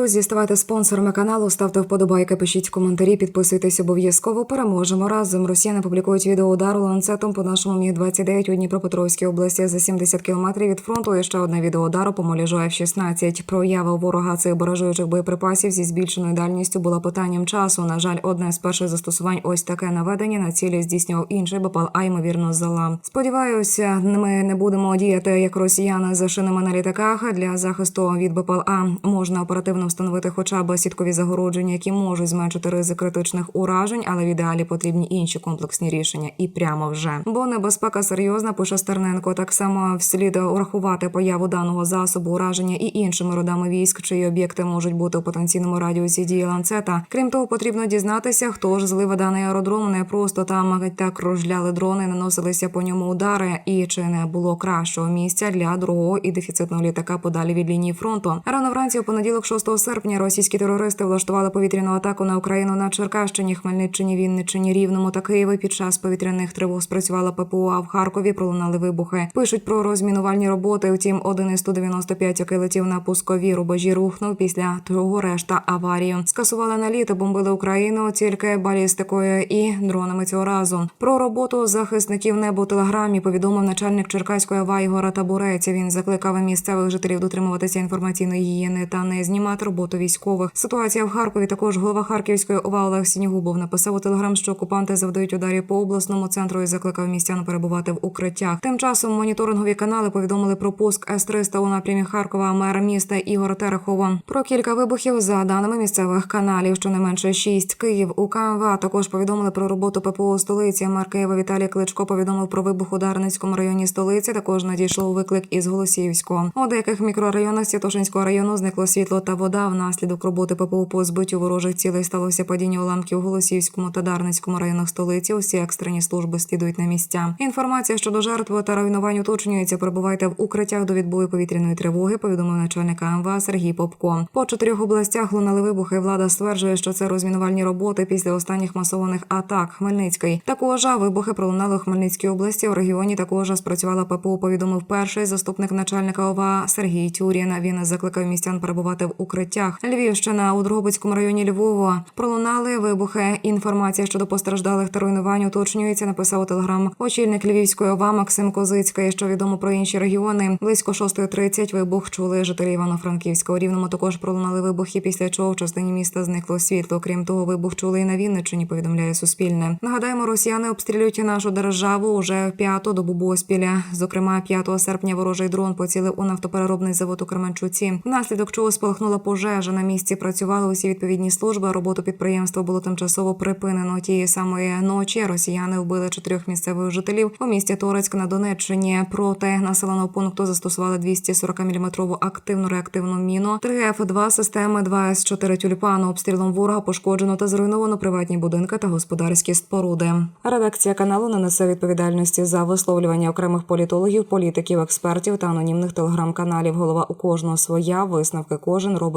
Друзі, ставайте спонсорами каналу, ставте вподобайки, пишіть коментарі, підписуйтесь обов'язково. Переможемо разом. Росіяни публікують відео удару ланцетом по нашому міг 29 у Дніпропетровській області за 70 кілометрів від фронту. І ще одне відео удару по молі F-16. Проява ворога цих баражуючих боєприпасів зі збільшеною дальністю була питанням часу. На жаль, одне з перших застосувань ось таке наведення на цілі здійснював інший БПЛА, ймовірно, зала. Сподіваюся, ми не будемо діяти як росіяни за шинами на літаках. Для захисту від БПЛА можна оперативно встановити хоча б сіткові загородження, які можуть зменшити ризик критичних уражень, але в ідеалі потрібні інші комплексні рішення і прямо вже. Бо небезпека серйозна, пише Стерненко. Так само вслід урахувати появу даного засобу ураження і іншими родами військ, чиї об'єкти можуть бути у потенційному радіусі дії ланцета. Крім того, потрібно дізнатися, хто ж злив даний аеродром. Не просто там так кружляли дрони, наносилися по ньому удари, і чи не було кращого місця для другого і дефіцитного літака подалі від лінії фронту. Рано вранці у понеділок, 6 серпня, російські терористи влаштували повітряну атаку на Україну на Черкащині, Хмельниччині, Вінниччині, Рівному та Києві. Під час повітряних тривог спрацювала ППО, а в Харкові пролунали вибухи. Пишуть про розмінувальні роботи. Втім, один із 195, який летів на пускові рубежі, рухнув після того решта аварію. Скасували наліт, бомбили Україну тільки балістикою і дронами цього разу. Про роботу захисників небо у телеграмі повідомив начальник Черкаської ОВА Ігора Табурець. Він закликав місцевих жителів дотримуватися інформаційної гігієни та не знімати роботу військових. Ситуація в Харкові також голова Харківської ОВА Олег Сінігубов написав у телеграм, що окупанти завдають ударів по обласному центру і закликав містян перебувати в укриттях. Тим часом моніторингові канали повідомили про пуск С-300 у напрямі Харкова. Мер міста Ігор Терехова. Про кілька вибухів за даними місцевих каналів. Щонайменше шість Київ у КМВА також повідомили про роботу ППО столиці. Мер Києва Віталій Кличко повідомив про вибух у Дарницькому районі столиці. Також надійшов виклик із Голосіївського. У деяких мікрорайонах Святошинського району зникло світло та вода. Внаслідок роботи ППО по збиттю ворожих цілей сталося падіння уламків у Голосіївському та Дарницькому районах столиці. Усі екстрені служби слідують на місця. Інформація щодо жертв та руйнувань уточнюється. Перебувайте в укриттях до відбою повітряної тривоги. Повідомив начальник МВА Сергій Попко. По чотирьох областях лунали вибухи. Влада стверджує, що це розмінувальні роботи після останніх масованих атак. Хмельницький також вибухи пролунали у Хмельницькій області. У регіоні також спрацювала ППО. Повідомив перший заступник начальника ОВА Сергій Тюрін. Він закликав містян перебувати в укриттях. Львівщина у Дрогобицькому районі Львова пролунали вибухи. Інформація щодо постраждалих та руйнувань уточнюється. Написав у телеграм очільник Львівської ОВА Максим Козицький. Що відомо про інші регіони. Близько 6.30 вибух чули жителі Івано-Франківська. У рівному також пролунали вибухи. Після чого в частині міста зникло світло. Крім того, вибух чули і на Вінниччині. Повідомляє Суспільне. Нагадаємо, росіяни обстрілюють нашу державу уже в п'яту добу поспіля. Зокрема, 5 серпня ворожий дрон поцілив у нафтопереробний завод у Кременчуці. Внаслідок чого спалахнула пожежа. На місці працювали усі відповідні служби. Роботу підприємства було тимчасово припинено. Тієї самої ночі росіяни вбили чотирьох місцевих жителів у місті Торецьк на Донеччині. Проти населеного пункту застосували 240 мм активну реактивну міну. 3 Ф2 системи 2 С4 тюльпану. Обстрілом ворога пошкоджено та зруйновано приватні будинки та господарські споруди. Редакція каналу не несе відповідальності за висловлювання окремих політологів, політиків, експертів та анонімних телеграм-каналів. Голова у кожного своя висновки кожен